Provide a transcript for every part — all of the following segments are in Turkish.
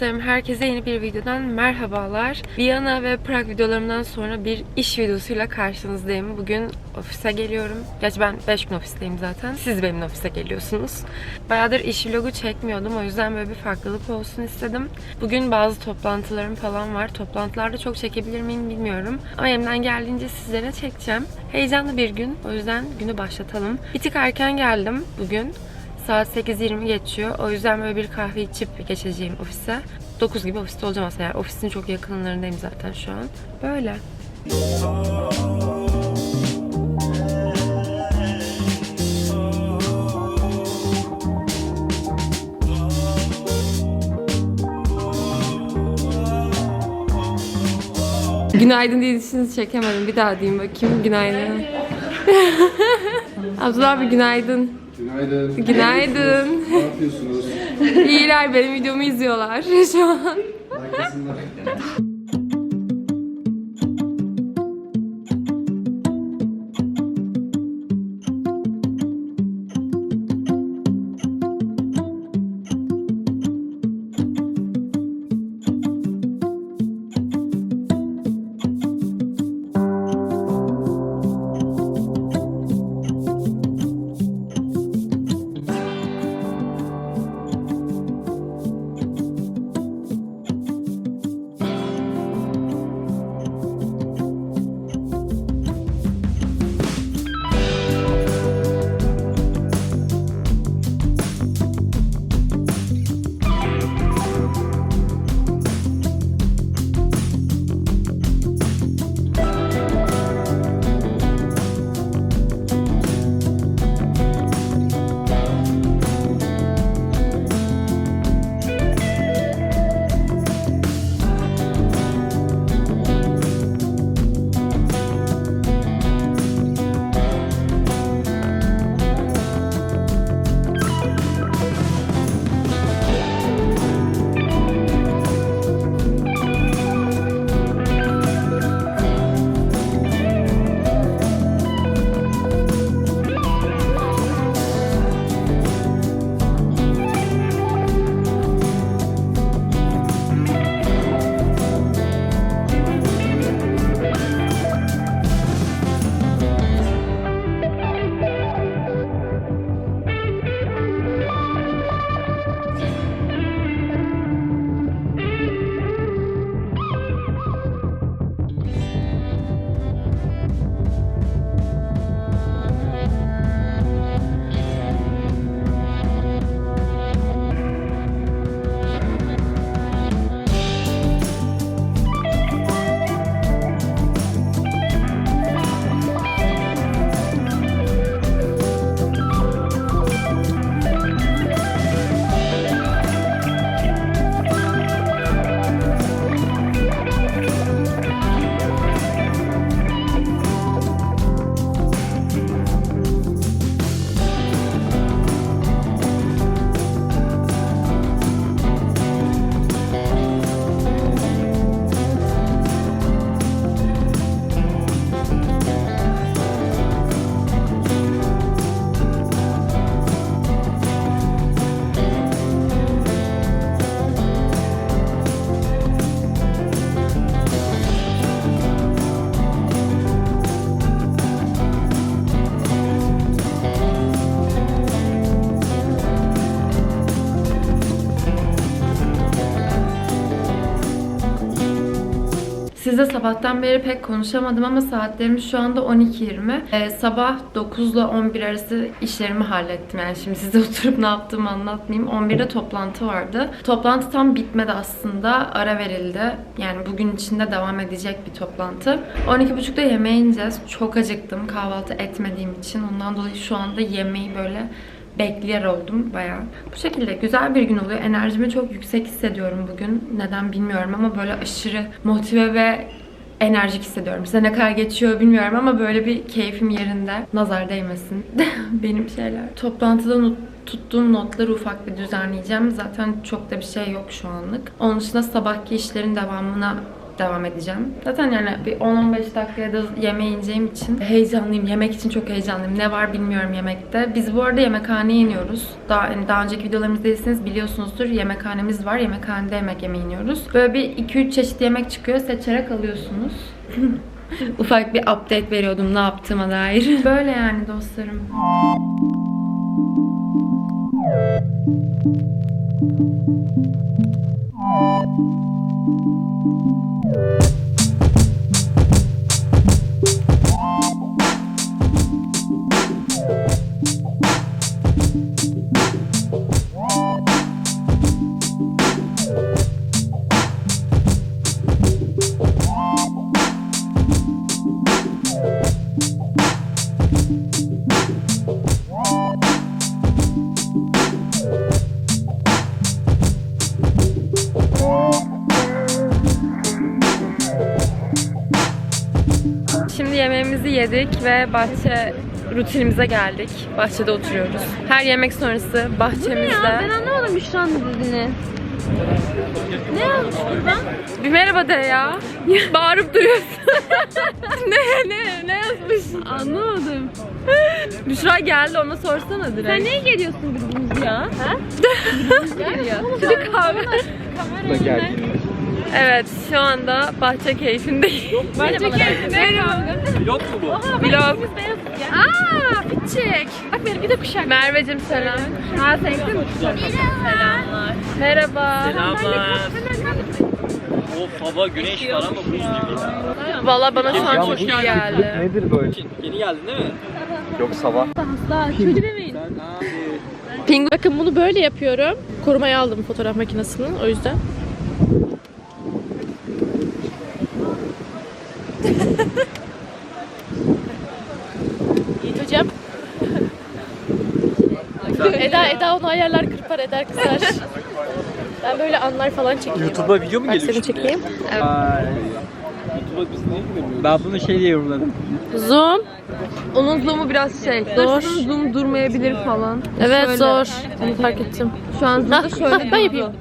Dostlarım herkese yeni bir videodan merhabalar. Viyana ve Prag videolarımdan sonra bir iş videosuyla karşınızdayım. Bugün ofise geliyorum. Gerçi ben 5 gün ofisteyim zaten. Siz benim ofise geliyorsunuz. Bayağıdır iş vlogu çekmiyordum. O yüzden böyle bir farklılık olsun istedim. Bugün bazı toplantılarım falan var. Toplantılarda çok çekebilir miyim bilmiyorum. Ama elimden geldiğince sizlere çekeceğim. Heyecanlı bir gün. O yüzden günü başlatalım. Bir tık erken geldim bugün. Saat 8.20 geçiyor. O yüzden böyle bir kahve içip geçeceğim ofise. 9 gibi ofiste olacağım aslında. Yani ofisin çok yakınlarındayım zaten şu an. Böyle. Günaydın diye dişinizi çekemedim. Bir daha diyeyim bakayım. Günaydın. Abdullah abi günaydın. Günaydın. Günaydın. Ne yapıyorsunuz? İyiler benim videomu izliyorlar şu an. Arkasında. Sizle sabahtan beri pek konuşamadım ama saatlerimiz şu anda 12.20. Ee, sabah 9 ile 11 arası işlerimi hallettim. Yani şimdi size oturup ne yaptığımı anlatmayayım. 11'de toplantı vardı. Toplantı tam bitmedi aslında. Ara verildi. Yani bugün içinde devam edecek bir toplantı. 12.30'da yemeğe ineceğiz. Çok acıktım kahvaltı etmediğim için. Ondan dolayı şu anda yemeği böyle bekleyer oldum bayağı. Bu şekilde güzel bir gün oluyor. Enerjimi çok yüksek hissediyorum bugün. Neden bilmiyorum ama böyle aşırı motive ve enerjik hissediyorum. Size ne kadar geçiyor bilmiyorum ama böyle bir keyfim yerinde. Nazar değmesin benim şeyler. Toplantıda not- tuttuğum notları ufak bir düzenleyeceğim. Zaten çok da bir şey yok şu anlık. Onun dışında sabahki işlerin devamına devam edeceğim. Zaten yani bir 10-15 dakikaya da yemeğe için heyecanlıyım. Yemek için çok heyecanlıyım. Ne var bilmiyorum yemekte. Biz bu arada yemekhaneye iniyoruz. Daha, hani daha önceki videolarımızda izlediyseniz biliyorsunuzdur. Yemekhanemiz var. Yemekhanede yemek yemeye iniyoruz. Böyle bir 2-3 çeşit yemek çıkıyor. Seçerek alıyorsunuz. Ufak bir update veriyordum ne yaptığıma dair. Böyle yani dostlarım. Thank you. Şimdi yemeğimizi yedik ve bahçe rutinimize geldik. Bahçede oturuyoruz. Her yemek sonrası bahçemizde. Ben anlamadım Büşra'nın dediğini. Ne yazmış burada? Bir merhaba de ya. Bağırıp duruyorsun. ne ne ne yazmış? Anlamadım. Büşra geldi ona sorsana direkt. Sen neye geliyorsun bildiğiniz ya? Ha? Bir kahve. Da gel. Evet şu anda bahçe keyfindeyiz. Bahçe keyfinde Pilot mu bu? Vlog. Aa, bitecek. Bak benimki de kuşak. Merveciğim selam. Ha seninki mi kuşak? Merhaba. Selamlar. Of hava güneş var ama buz gibi. Valla bana şu an çok iyi geldi. Nedir böyle? Yeni geldin değil mi? Yok sabah. Asla kötü demeyin. Pingu Bakın bunu böyle yapıyorum. Korumaya aldım fotoğraf makinesini o yüzden. Yiğit hocam. Onu ayarlar kırpar eder kızar. Ben böyle anlar falan çekeyim. YouTube'a video mu Bak geliyor seni şimdi? çekeyim. YouTube'a biz niye gidemiyoruz? Ben bunu şey diye yorumladım. Zoom. Onun zoom'u biraz şey. Zor. Zoom durmayabilir falan. Evet Şöyle. zor. Onu fark ettim. Şu an zoom'da şöyle ben yapayım.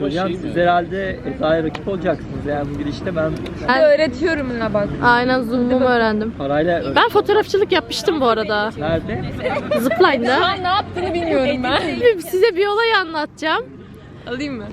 Hocam siz herhalde Eda'ya rakip olacaksınız yani bu girişte ben Ben öğretiyorum ya bak. Aynen Zoom'umu öğrendim. parayla ö- Ben fotoğrafçılık yapmıştım bu arada. Nerede? Zipline'da. Ne yaptığını bilmiyorum ben. Size bir olay anlatacağım. Alayım mı?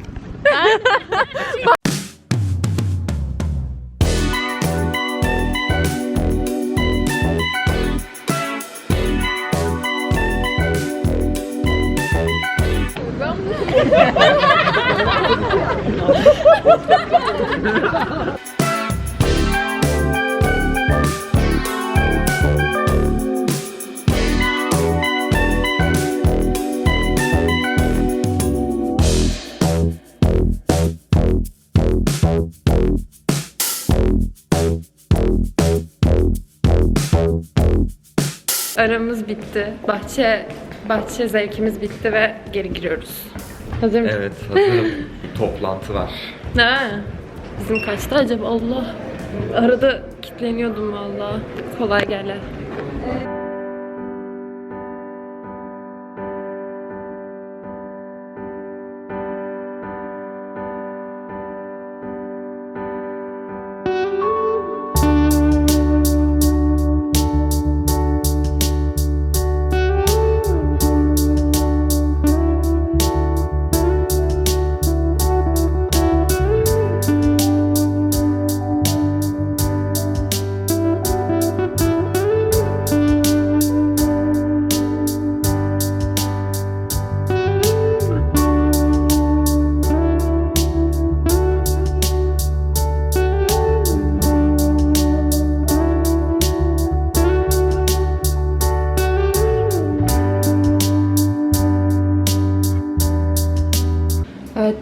Aramız bitti. Bahçe bahçe zevkimiz bitti ve geri giriyoruz. Hazır mısın? Evet hazırım. Toplantı var. Ne? Bizim kaçta acaba? Allah. Arada kilitleniyordum valla. Kolay gele.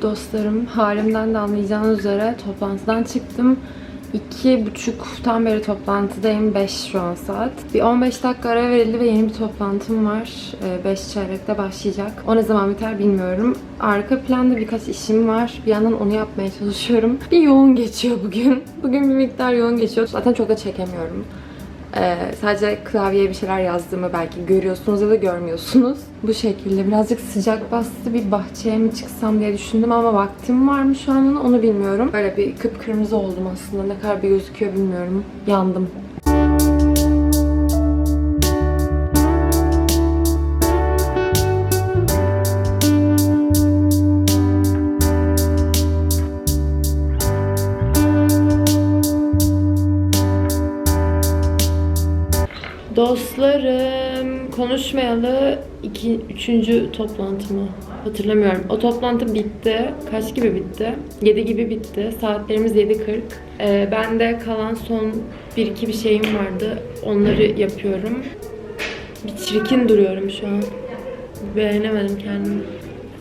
Dostlarım, halimden de anlayacağınız üzere toplantıdan çıktım. İki buçuktan beri toplantıdayım. 5 şu an saat. Bir 15 dakika ara verildi ve yeni bir toplantım var. 5 çeyrekte başlayacak. O ne zaman biter bilmiyorum. Arka planda birkaç işim var. Bir yandan onu yapmaya çalışıyorum. Bir yoğun geçiyor bugün. Bugün bir miktar yoğun geçiyor. Zaten çok da çekemiyorum. Ee, sadece klavyeye bir şeyler yazdığımı belki görüyorsunuz ya da görmüyorsunuz. Bu şekilde birazcık sıcak bastı. Bir bahçeye mi çıksam diye düşündüm ama vaktim var mı şu an onu bilmiyorum. Böyle bir kıpkırmızı oldum aslında. Ne kadar bir gözüküyor bilmiyorum. Yandım. Dostlarım konuşmayalı iki, üçüncü toplantı mı? Hatırlamıyorum. O toplantı bitti. Kaç gibi bitti? 7 gibi bitti. Saatlerimiz 7.40. Ee, ben de kalan son bir iki bir şeyim vardı. Onları yapıyorum. Bir çirkin duruyorum şu an. Beğenemedim kendimi.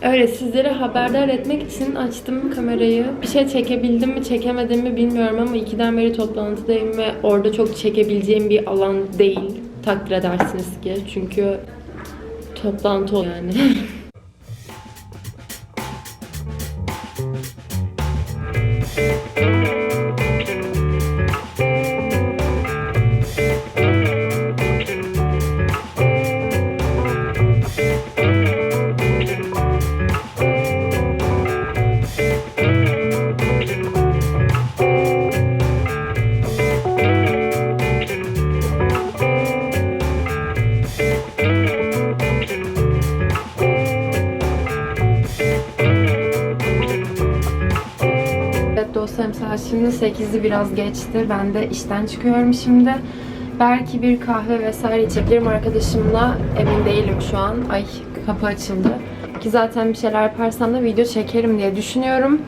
Öyle sizlere haberdar etmek için açtım kamerayı. Bir şey çekebildim mi çekemedim mi bilmiyorum ama ikiden beri toplantıdayım ve orada çok çekebileceğim bir alan değil. Takdir edersiniz ki. Çünkü toplantı yani. şimdi 8'i biraz geçti. Ben de işten çıkıyorum şimdi. Belki bir kahve vesaire içebilirim arkadaşımla. Emin değilim şu an. Ay kapı açıldı. Ki zaten bir şeyler yaparsam da video çekerim diye düşünüyorum.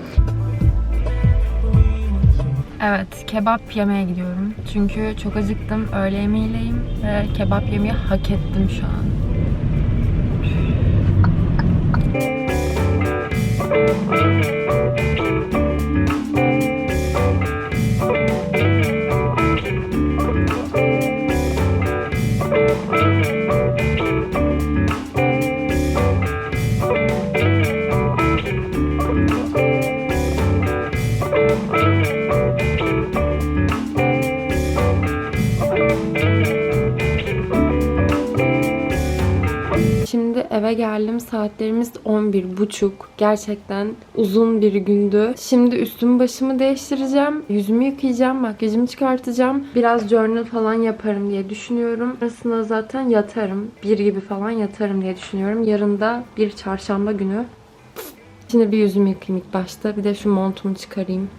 Evet, kebap yemeye gidiyorum. Çünkü çok acıktım. Öğle yemeğiyleyim ve kebap yemeyi hak ettim şu an. Geldim. Saatlerimiz 11.30. Gerçekten uzun bir gündü. Şimdi üstümü başımı değiştireceğim. Yüzümü yıkayacağım. Makyajımı çıkartacağım. Biraz journal falan yaparım diye düşünüyorum. Arasında zaten yatarım. Bir gibi falan yatarım diye düşünüyorum. Yarın da bir çarşamba günü. Şimdi bir yüzümü yıkayayım ilk başta. Bir de şu montumu çıkarayım.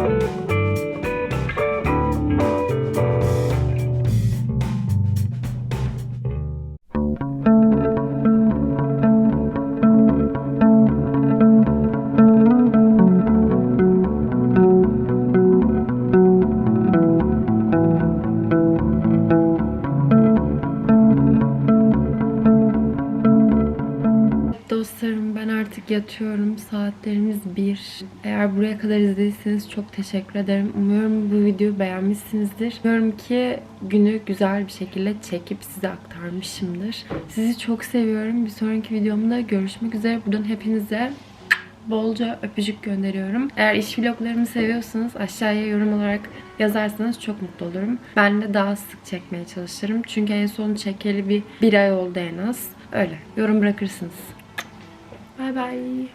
Dostlarım Buraya kadar izlediyseniz çok teşekkür ederim. Umuyorum bu videoyu beğenmişsinizdir. Umuyorum ki günü güzel bir şekilde çekip size aktarmışımdır. Sizi çok seviyorum. Bir sonraki videomda görüşmek üzere. Buradan hepinize bolca öpücük gönderiyorum. Eğer iş vloglarımı seviyorsanız aşağıya yorum olarak yazarsanız çok mutlu olurum. Ben de daha sık çekmeye çalışırım. Çünkü en son çekeli bir, bir ay oldu en az. Öyle. Yorum bırakırsınız. Bye bye.